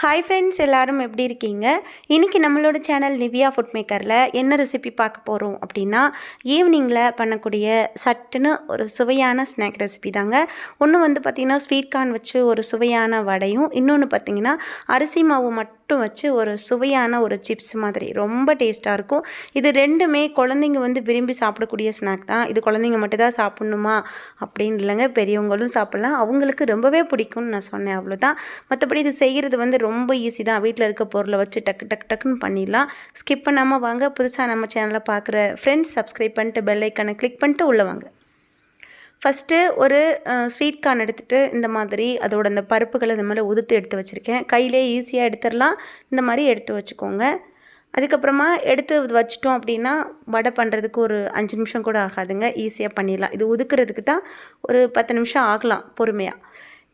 Hi friends எல்லாரும் எப்படி இருக்கீங்க? இன்றைக்கி நம்மளோட சேனல் நிவியா ஃபுட் மேக்கரில் என்ன ரெசிபி பார்க்க போகிறோம் அப்படின்னா ஈவினிங்கில் பண்ணக்கூடிய சட்டுன்னு ஒரு சுவையான ஸ்நாக் ரெசிபி தாங்க. ஒன்று வந்து பார்த்திங்கன்னா ஸ்வீட் கார்ன் வச்சு ஒரு சுவையான வடையும் இன்னொன்று பார்த்திங்கன்னா அரிசி மாவு மட்டும் வச்சு ஒரு சுவையான ஒரு சிப்ஸ் மாதிரி. ரொம்ப டேஸ்ட்டாக இருக்கும். இது ரெண்டுமே குழந்தைங்க வந்து விரும்பி சாப்பிடக்கூடிய ஸ்நாக் தான். இது குழந்தைங்க மட்டும்தான் சாப்பிட்ணுமா அப்படின்னு இல்லைங்க பெரியவங்களும் சாப்பிட்லாம். அவங்களுக்கு ரொம்பவே பிடிக்கும்னு நான் சொன்னேன் அவ்வளோதான் மற்றபடி இது செய்கிறது வந்து ரொம்ப ஈஸி தான். வீட்டில் இருக்க பொருளை வச்சு டக்கு டக்கு டக்குன்னு பண்ணிடலாம். ஸ்கிப் பண்ணாமல் வாங்க. புதுசாக நம்ம சேனலை பார்க்குற ஃப்ரெண்ட்ஸ் சப்ஸ்கிரைப் பண்ணிட்டு பெல் ஐக்கனை கிளிக் பண்ணிட்டு உள்ளே வாங்க. ஃபஸ்ட்டு ஒரு ஸ்வீட் கார்ன் எடுத்துகிட்டு இந்த மாதிரி அதோட அந்த பருப்புகளை இந்த மாதிரி உதுத்து எடுத்து வச்சுருக்கேன். கையிலே ஈஸியாக எடுத்துடலாம். இந்த மாதிரி எடுத்து வச்சுக்கோங்க. அதுக்கப்புறமா எடுத்து வச்சிட்டோம் அப்படின்னா வடை பண்ணுறதுக்கு ஒரு அஞ்சு நிமிஷம் கூட ஆகாதுங்க. ஈஸியாக பண்ணிடலாம். இது உதுக்கிறதுக்கு தான் ஒரு பத்து நிமிஷம் ஆகலாம் பொறுமையாக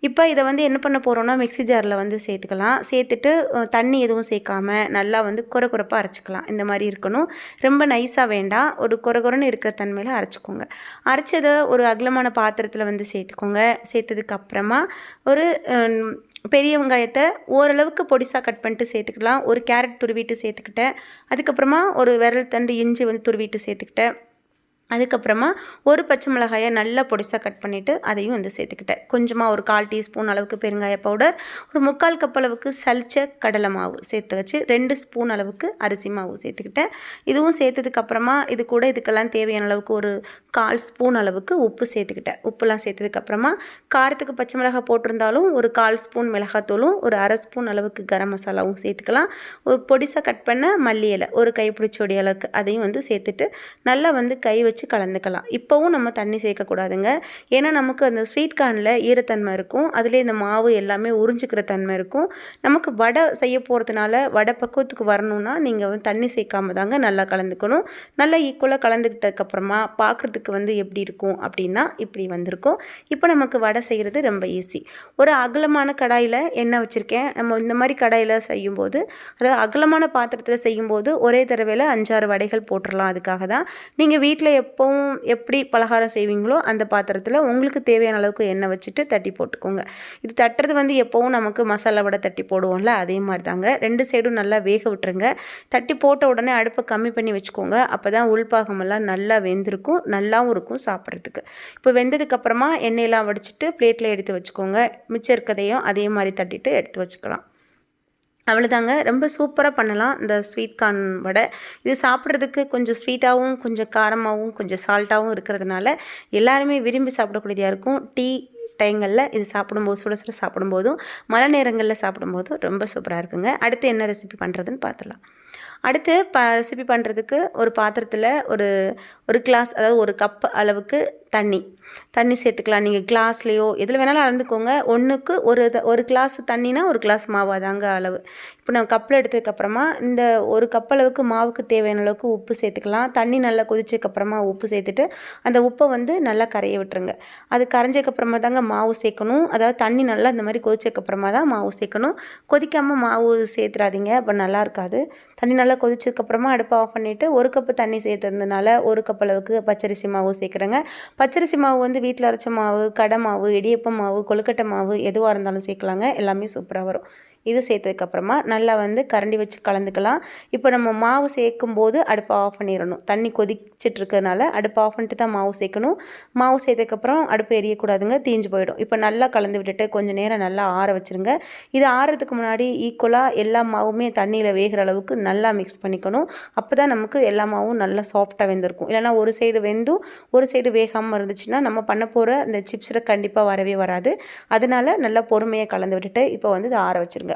இப்போ இதை வந்து என்ன பண்ண போகிறோம்னா மிக்ஸி ஜாரில் வந்து சேர்த்துக்கலாம். சேர்த்துட்டு தண்ணி எதுவும் சேர்க்காம நல்லா வந்து குறை குறைப்பாக அரைச்சிக்கலாம். இந்த மாதிரி இருக்கணும். ரொம்ப நைஸாக வேண்டாம். ஒரு குறை குறைன்னு இருக்கிற தன்மையில் அரைச்சிக்கோங்க. அரைச்சதை ஒரு அகலமான பாத்திரத்தில் வந்து சேர்த்துக்கோங்க. சேர்த்ததுக்கு அப்புறமா ஒரு பெரிய வெங்காயத்தை ஓரளவுக்கு பொடிசாக கட் பண்ணிட்டு சேர்த்துக்கலாம். ஒரு கேரட் துருவிட்டு சேர்த்துக்கிட்டேன். அதுக்கப்புறமா ஒரு விரல் தண்டு இஞ்சி வந்து துருவிட்டு சேர்த்துக்கிட்டேன். அதுக்கப்புறமா ஒரு பச்சை மிளகாயை நல்லா பொடிசாக கட் பண்ணிவிட்டு அதையும் வந்து சேர்த்துக்கிட்டேன். கொஞ்சமாக ஒரு கால் டீஸ்பூன் அளவுக்கு பெருங்காய பவுடர் ஒரு முக்கால் கப் அளவுக்கு சலிச்ச கடலை மாவு சேர்த்து வச்சு ரெண்டு ஸ்பூன் அளவுக்கு அரிசி மாவு சேர்த்துக்கிட்டேன். இதுவும் சேர்த்ததுக்கப்புறமா இது கூட இதுக்கெல்லாம் தேவையான அளவுக்கு ஒரு கால் ஸ்பூன் அளவுக்கு உப்பு சேர்த்துக்கிட்டேன். உப்புலாம் சேர்த்ததுக்கப்புறமா காரத்துக்கு பச்சை மிளகாய் போட்டிருந்தாலும் ஒரு கால் ஸ்பூன் மிளகாத்தூளும் ஒரு அரை ஸ்பூன் அளவுக்கு கரம் மசாலாவும் சேர்த்துக்கலாம். ஒரு பொடிசாக கட் பண்ண மல்லி இலை ஒரு கைப்பிடிச்சோடி அளவுக்கு அதையும் வந்து சேர்த்துட்டு நல்லா வந்து கை வச்சு கலந்துக்கலாம். இப்போவும் நம்ம தண்ணி சேர்க்கக்கூடாதுங்க. ஏன்னா நமக்கு அந்த ஸ்வீட் கார்னில் ஈரத்தன்மை இருக்கும். அதுலேயே இந்த மாவு எல்லாமே உறிஞ்சிக்கிற தன்மை இருக்கும். நமக்கு வடை செய்ய போகிறதுனால வடை பக்குவத்துக்கு வரணும்னா நீங்கள் வந்து தண்ணி சேர்க்காம தாங்க நல்லா கலந்துக்கணும். நல்லா ஈக்குவலாக கலந்துக்கிட்டதுக்கப்புறமா பார்க்குறதுக்கு வந்து எப்படி இருக்கும் அப்படின்னா இப்படி வந்திருக்கும். இப்போ நமக்கு வடை செய்கிறது ரொம்ப ஈஸி ஒரு அகலமான கடாயில் எண்ணெய் வச்சுருக்கேன். நம்ம இந்த மாதிரி கடாயில் செய்யும்போது அதாவது அகலமான பாத்திரத்தில் செய்யும்போது ஒரே தடவையில் அஞ்சாறு வடைகள் போட்டுடலாம் அதுக்காக தான். நீங்கள் வீட்டில் எப்போவும் எப்படி பலகாரம் செய்வீங்களோ அந்த பாத்திரத்தில் உங்களுக்கு தேவையான அளவுக்கு எண்ணெய் வச்சுட்டு தட்டி போட்டுக்கோங்க. இது தட்டுறது வந்து எப்போவும் நமக்கு மசாலா வடை தட்டி போடுவோம்ல அதே மாதிரி தாங்க ரெண்டு சைடும் நல்லா வேக விட்டுருங்க. தட்டி போட்ட உடனே அடுப்பை கம்மி பண்ணி வச்சுக்கோங்க. அப்போ தான் உள்பாகமெல்லாம் நல்லா வெந்திருக்கும் நல்லாவும் இருக்கும் சாப்பிட்றதுக்கு. இப்போ வெந்ததுக்கப்புறமா எண்ணெயெல்லாம் வடிச்சிட்டு பிளேட்டில் எடுத்து வச்சுக்கோங்க. மிச்சம் இருக்கதையும் அதே மாதிரி தட்டிட்டு எடுத்து வச்சுக்கலாம். அவ்வளோதாங்க ரொம்ப சூப்பராக பண்ணலாம் இந்த ஸ்வீட் கார்ன் வடை. இது சாப்பிட்றதுக்கு கொஞ்சம் ஸ்வீட்டாகவும் கொஞ்சம் காரமாகவும் கொஞ்சம் சால்ட்டாகவும் இருக்கிறதுனால எல்லாருமே விரும்பி சாப்பிடக்கூடியதாக இருக்கும். டீ டைங்களில் இது சாப்பிடும்போது சுட சுட சாப்பிடும்போதும் மழை நேரங்களில் சாப்பிடும்போதும் ரொம்ப சூப்பராக இருக்குங்க. அடுத்து என்ன ரெசிபி பண்ணுறதுன்னு பார்த்துலாம் அடுத்து ப ரெசிபி பண்ணுறதுக்கு ஒரு பாத்திரத்தில் ஒரு ஒரு கிளாஸ் அதாவது ஒரு கப் அளவுக்கு தண்ணி. தண்ணி சேர்த்துக்கலாம். நீங்கள் கிளாஸ்லேயோ எதில் வேணாலும் அளந்துக்கோங்க. ஒன்றுக்கு ஒரு ஒரு கிளாஸ் தண்ணினா ஒரு கிளாஸ் மாவு அதாங்க அளவு. இப்போ நான் கப்பில் எடுத்ததுக்கப்புறமா இந்த ஒரு கப் அளவுக்கு மாவுக்கு தேவையான அளவுக்கு உப்பு சேர்த்துக்கலாம். தண்ணி நல்லா கொதிச்சதுக்கப்புறமா உப்பு சேர்த்துட்டு அந்த உப்பை வந்து நல்லா கரைய விட்டுருங்க. அது கரைஞ்சதுக்கப்புறமா தான் தாங்க மாவு சேர்க்கணும். அதாவது தண்ணி நல்லா இந்த மாதிரி கொதிச்சதுக்கப்புறமா தான் மாவு சேர்க்கணும். கொதிக்காமல் மாவு சேர்த்துறாதீங்க அப்போ நல்லா இருக்காது. தண்ணி நல்லா கொதிச்சதுக்கப்புறமா அடுப்பை ஆஃப் பண்ணிவிட்டு ஒரு கப்பு தண்ணி சேர்த்துறதுனால ஒரு கப் அளவுக்கு பச்சரிசி மாவு சேர்க்குறேங்க. பச்சரிசி மாவு வந்து வீட்டில் அரைச்ச மாவு கடை மாவு இடியப்ப மாவு கொழுக்கட்டை மாவு எதுவாக இருந்தாலும் சேர்க்கலாங்க. எல்லாமே சூப்பராக வரும். இது சேர்த்ததுக்கப்புறமா நல்லா வந்து கரண்டி வச்சு கலந்துக்கலாம். இப்போ நம்ம மாவு சேர்க்கும் போது அடுப்பை ஆஃப் பண்ணிடணும். தண்ணி கொதிச்சிட்டு இருக்கிறதுனால அடுப்பை ஆஃப் பண்ணிட்டு தான் மாவு சேர்க்கணும். மாவு சேர்த்ததுக்கப்புறம் அடுப்பு எரியக்கூடாதுங்க தீஞ்சு போயிடும். இப்போ நல்லா கலந்து விட்டுட்டு கொஞ்சம் நேரம் நல்லா ஆற வச்சுருங்க. இது ஆறுறதுக்கு முன்னாடி ஈக்குவலாக எல்லா மாவுமே தண்ணியில் வேகிற அளவுக்கு நல்லா மிக்ஸ் பண்ணிக்கணும். அப்போ தான் நமக்கு எல்லா மாவும் நல்லா சாஃப்டாக வெந்திருக்கும். இல்லைனா ஒரு சைடு வெந்தும் ஒரு சைடு வேகாமல் இருந்துச்சுன்னா நம்ம பண்ண போகிற அந்த சிப்ஸில் கண்டிப்பாக வரவே வராது. அதனால நல்லா பொறுமையாக கலந்து விட்டுட்டு இப்போ வந்து இதை ஆற வச்சுருங்க.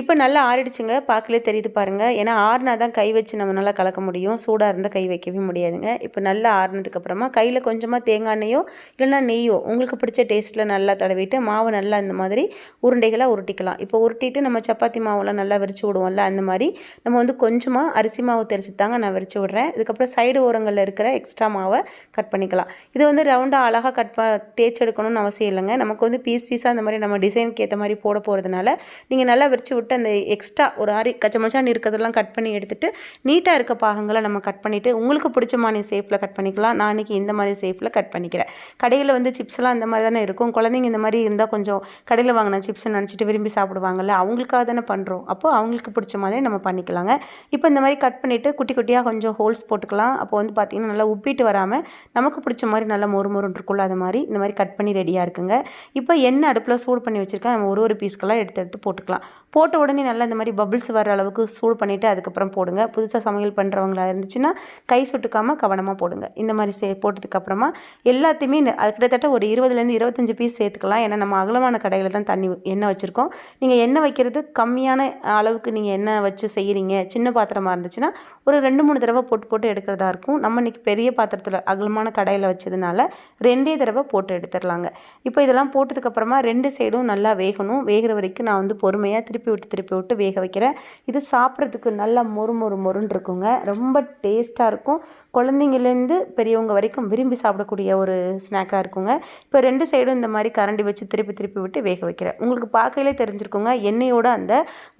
இப்போ நல்லா ஆறிடுச்சுங்க. பார்க்கலே தெரியுது பாருங்கள் ஏன்னா ஆறுனா தான் கை வச்சு நம்ம நல்லா கலக்க முடியும். சூடாக இருந்தால் கை வைக்கவே முடியாதுங்க. இப்போ நல்லா ஆறுனதுக்கப்புறமா கையில் கொஞ்சமாக தேங்காய் எண்ணெயோ இல்லைனா நெய்யோ உங்களுக்கு பிடிச்ச டேஸ்ட்டில் நல்லா தடவிட்டு மாவு நல்லா இந்த மாதிரி உருண்டைகளாக உருட்டிக்கலாம். இப்போ உருட்டிட்டு நம்ம சப்பாத்தி மாவுலாம் நல்லா விரிச்சு விடுவோம்ல அந்த மாதிரி நம்ம வந்து கொஞ்சமாக அரிசி மாவு தெரிச்சு தாங்க நான் விரிச்சு விட்றேன். இதுக்கப்புறம் சைடு ஓரங்களில் இருக்கிற எக்ஸ்ட்ரா மாவை கட் பண்ணிக்கலாம். இது வந்து ரவுண்டாக அழகாக கட் ப தேய்ச்செடுக்கணும்னு அவசியம் இல்லைங்க. நமக்கு வந்து பீஸ் பீஸாக அந்த மாதிரி நம்ம டிசைனுக்கு ஏற்ற மாதிரி போட போகிறதுனால நீங்கள் நல்லா விரிச்சு விட்டு அந்த எக்ஸ்ட்ரா ஒரு ஆரி கச்சமச்சான் இருக்கிறதெல்லாம் கட் பண்ணி எடுத்துட்டு நீட்டாக இருக்க பாகங்களை நம்ம கட் பண்ணிவிட்டு உங்களுக்கு பிடிச்ச மாதிரி ஷேப்பில் கட் பண்ணிக்கலாம். நான் இன்றைக்கி இந்த மாதிரி ஷேப்பில் கட் பண்ணிக்கிறேன். கடையில் வந்து சிப்ஸ்லாம் இந்த மாதிரி தானே இருக்கும். குழந்தைங்க இந்த மாதிரி இருந்தால் கொஞ்சம் கடையில் வாங்கின சிப்ஸ் நினச்சிட்டு விரும்பி சாப்பிடுவாங்கல்ல அவங்களுக்காக தானே பண்ணுறோம் அப்போ அவங்களுக்கு பிடிச்ச மாதிரி நம்ம பண்ணிக்கலாங்க. இப்போ இந்த மாதிரி கட் பண்ணிவிட்டு குட்டி குட்டியாக கொஞ்சம் ஹோல்ஸ் போட்டுக்கலாம். அப்போ வந்து பார்த்திங்கன்னா நல்லா உப்பிட்டு வராமல் நமக்கு பிடிச்ச மாதிரி நல்லா மொறு மொறுன்னு இருக்கும்ல அது மாதிரி இந்த மாதிரி கட் பண்ணி ரெடியாக இருக்குங்க. இப்போ எண்ணெய் அடுப்பில் சூடு பண்ணி வச்சுருக்கேன். நம்ம ஒரு ஒரு பீஸ்க்கெல்லாம் எடுத்து எடுத்து போட்டுக்கலாம். போட்டு உடனே நல்லா இந்த மாதிரி பபிள்ஸ் வர அளவுக்கு சூடு பண்ணிவிட்டு அதுக்கப்புறம் போடுங்க. புதுசாக சமையல் பண்ணுறவங்களா இருந்துச்சுன்னா கை சுட்டுக்காமல் கவனமாக போடுங்க. இந்த மாதிரி சே போட்டதுக்கப்புறமா எல்லாத்தையுமே இந்த அது கிட்டத்தட்ட ஒரு இருபதுலேருந்து இருபத்தஞ்சி பீஸ் சேர்த்துக்கலாம். ஏன்னா நம்ம அகலமான கடையில் தான் தண்ணி எண்ணெய் வச்சுருக்கோம். நீங்கள் எண்ணெய் வைக்கிறது கம்மியான அளவுக்கு நீங்கள் எண்ணெய் வச்சு செய்கிறீங்க சின்ன பாத்திரமாக இருந்துச்சுன்னா ஒரு ரெண்டு மூணு தடவை போட்டு போட்டு எடுக்கிறதா இருக்கும். நம்ம இன்றைக்கி பெரிய பாத்திரத்தில் அகலமான கடையில் வச்சதுனால ரெண்டே தடவை போட்டு எடுத்துடலாங்க. இப்போ இதெல்லாம் போட்டதுக்கப்புறமா ரெண்டு சைடும் நல்லா வேகணும். வேகிற வரைக்கும் நான் வந்து பொறுமையாக திருப்பி விட்டு திருப்பி விட்டு வேக வைக்கிறேன். இது சாப்பிட்றதுக்கு நல்லா மொறு மொறு மொறுன்னு இருக்குங்க. ரொம்ப டேஸ்ட்டாக இருக்கும். குழந்தைங்கலேருந்து பெரியவங்க வரைக்கும் விரும்பி சாப்பிடக்கூடிய ஒரு ஸ்நாக்காக இருக்குங்க. இப்போ ரெண்டு சைடும் இந்த மாதிரி கரண்டி வச்சு திருப்பி திருப்பி விட்டு வேக வைக்கிறேன். உங்களுக்கு பார்க்கையிலே தெரிஞ்சிருக்குங்க. எண்ணெயோட அந்த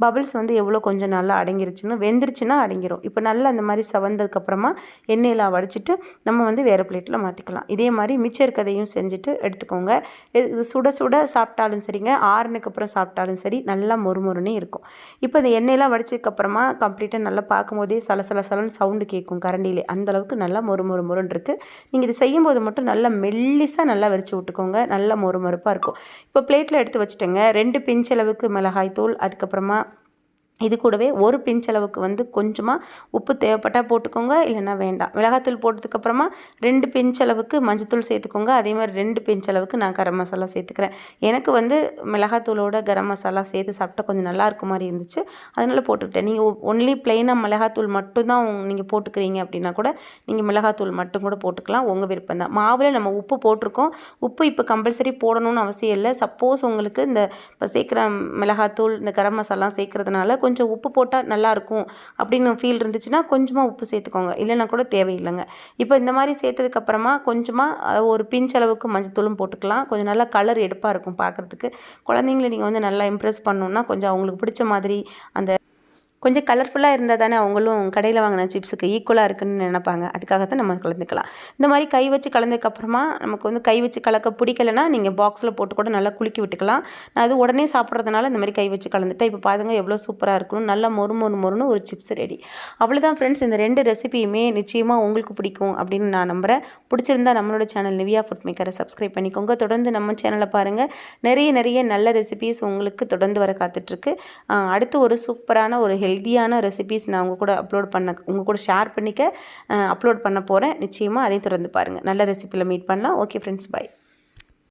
பபிள்ஸ் வந்து எவ்வளோ கொஞ்சம் நல்லா அடங்கிருச்சுன்னு. வெந்துருச்சுன்னா அடங்கிரும். இப்போ நல்லா அந்த மாதிரி சவந்ததுக்கப்புறமா எண்ணெயில் வடிச்சிட்டு நம்ம வந்து வேறு பிளேட்டில் மாற்றிக்கலாம் இதே மாதிரி மிச்சம் இருக்கதையும் செஞ்சுட்டு எடுத்துக்கோங்க. இது சுட சுட சாப்பிட்டாலும் சரிங்க. ஆறுனுக்கு அப்புறம் சாப்பிட்டாலும் சரி. நல்லா மொறுமொறுனே இருக்கும். இப்போ இந்த எண்ணெயெல்லாம் வடிச்சதுக்கப்புறமா கம்ப்ளீட்டாக நல்லா பார்க்கும்போதே சல சல சலன்னு சவுண்டு கேட்கும் கரண்டியிலே. அந்தளவுக்கு நல்லா மொறு மொறு மொறுன்னு இருக்குது நீங்கள் இது செய்யும்போது மட்டும் நல்லா மெல்லிஸாக நல்லா வரிச்சு விட்டுக்கோங்க. நல்லா மொறு மொறுப்பாக இருக்கும். இப்போ பிளேட்டில் எடுத்து வச்சுட்டேங்க. ரெண்டு பிஞ்ச் அளவுக்கு மிளகாய் தூள் அதுக்கப்புறமா இது கூடவே ஒரு பிஞ்ச் அளவுக்கு வந்து கொஞ்சமாக உப்பு தேவைப்பட்டால் போட்டுக்கோங்க இல்லைன்னா வேண்டாம். மிளகாத்தூள் போட்டதுக்கப்புறமா ரெண்டு பிஞ்ச் அளவுக்கு மஞ்சத்தூள் சேர்த்துக்கோங்க. அதே மாதிரி ரெண்டு பிஞ்ச் அளவுக்கு நான் கரம் மசாலா சேர்த்துக்கிறேன். எனக்கு வந்து மிளகாத்தூளோட கரம் மசாலா சேர்த்து சாப்பிட்டா கொஞ்சம் நல்லா இருக்க மாதிரி இருந்துச்சு. அதனால் போட்டுக்கிட்டேன். நீங்கள் ஒன்லி பிளெயினாக மிளகாத்தூள் மட்டும்தான் நீங்கள் போட்டுக்கிறீங்க அப்படின்னா கூட நீங்கள் மிளகாத்தூள் மட்டும் கூட போட்டுக்கலாம். உங்கள் விருப்பம் தான். மாவில் நம்ம உப்பு போட்டிருக்கோம். உப்பு இப்போ கம்பல்சரி போடணும்னு அவசியம் இல்லை. சப்போஸ் உங்களுக்கு இந்த இப்போ சேர்க்குற மிளகாத்தூள் இந்த கரம் மசாலா சேர்க்குறதுனால கொஞ்சம் உப்பு போட்டால் நல்லாயிருக்கும் அப்படின்னு ஃபீல் இருந்துச்சுன்னா கொஞ்சமாக உப்பு சேர்த்துக்கோங்க. இல்லைனா கூட தேவையில்லைங்க. இப்போ இந்த மாதிரி சேர்த்ததுக்கப்புறமா கொஞ்சமாக ஒரு பிஞ்ச் அளவுக்கு மஞ்சத்தூளும் போட்டுக்கலாம். கொஞ்சம் நல்லா கலர் எடுப்பாக இருக்கும் பார்க்குறதுக்கு குழந்தைங்கள நீங்கள் வந்து நல்லா இம்ப்ரெஸ் பண்ணணுன்னா கொஞ்சம் அவங்களுக்கு பிடிச்ச மாதிரி அந்த கொஞ்சம் கலர்ஃபுல்லாக இருந்தால் தானே அவங்களும் கடையில் வாங்கின சிப்ஸுக்கு ஈக்குவலாக இருக்குன்னு நினைப்பாங்க. அதுக்காக தான் நம்ம கலந்துக்கலாம். இந்த மாதிரி கை வச்சு கலந்ததுக்கப்புறமா நமக்கு வந்து கை வச்சு கலக்க பிடிக்கலைன்னா நீங்கள் பாக்ஸில் போட்டு கூட நல்லா குலுக்கி விட்டுக்கலாம். நான் அது உடனே சாப்பிட்றதுனால இந்த மாதிரி கை வச்சு கலந்துட்டேன். இப்போ பாருங்க எவ்வளோ சூப்பராக இருக்கணும் நல்லா மொறு மொறு மொறுன்னு ஒரு சிப்ஸ் ரெடி அவ்வளோதான் ஃப்ரெண்ட்ஸ் இந்த ரெண்டு ரெசிபியுமே நிச்சயமாக உங்களுக்கு பிடிக்கும் அப்படின்னு நான் நம்புகிறேன் பிடிச்சிருந்தா நம்மளோட சேனல் நிவியா ஃபுட் மேக்கரை சப்ஸ்கிரைப் பண்ணிக்கோங்க. தொடர்ந்து நம்ம சேனலை பாருங்கள் நிறைய நிறைய நல்ல ரெசிபிஸ் உங்களுக்கு தொடர்ந்து வர காத்துட்ருக்கு அடுத்து ஒரு சூப்பரான ஒரு ஹெல்த் ஹெல்த்தியான ரெசிபீஸ் நான் உங்கள் கூட அப்லோட் பண்ண உங்கள் கூட ஷேர் பண்ணிக்க அப்லோட் பண்ண போகிறேன் நிச்சயமாக அதையும் தொடர்ந்து பாருங்கள் நல்ல ரெசிப்பியில் மீட் பண்ணலாம். Okay friends bye